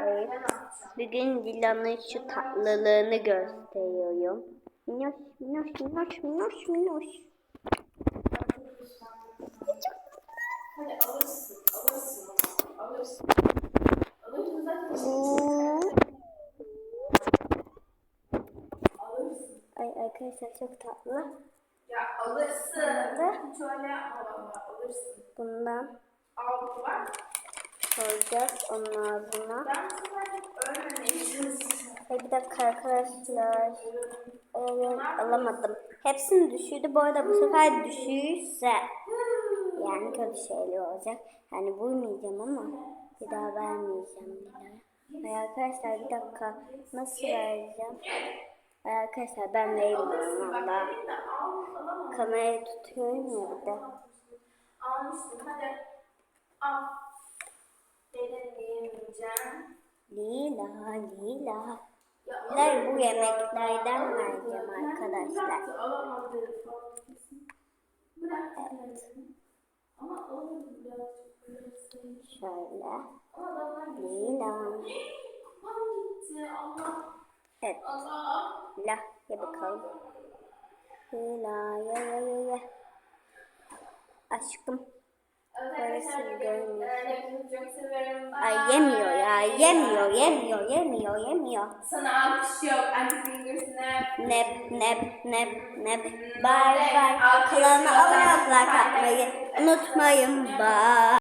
Evet. Bugün Dilan'ın şu tatlılığını gösteriyorum. Minnoş, minnoş, minnoş, minnoş, minnoş. Hadi alırsın, alırsın ama, alırsın. Alırsın zaten Oo. alırsın. Ay arkadaşlar çok tatlı. Ya alırsın. Hiç öyle yapma alırsın. Bundan Al bak. Koyacağız onun ağzına. Ay bir dakika arkadaşlar. Evet, alamadım. Hepsini düşürdü. Bu arada bu sefer düşürürse yani kötü şeyler olacak. Yani vurmayacağım ama bir daha vermeyeceğim Dilara. Ay arkadaşlar bir dakika nasıl vereceğim? Ay arkadaşlar ben vermiyorum valla. Bir. Kamerayı tutuyorum ya bir de. Almıştım, hadi. Lila, Lila. Bunlar bu yemeklerden vereceğim arkadaşlar. Bıraksın. Şöyle. Lila. Evet. La ye bakalım. La ye ye ye ye. Aşkım. Evet benim hepinizi çok severim. Ay yemiyor. Yemiyor, yemiyor, yemiyor, yemiyor. Sana alkış yok. Anti-finger snap. Nep, nep, nep, nep. Bye bye. Kanalına abone olmayı unutmayın. Bye.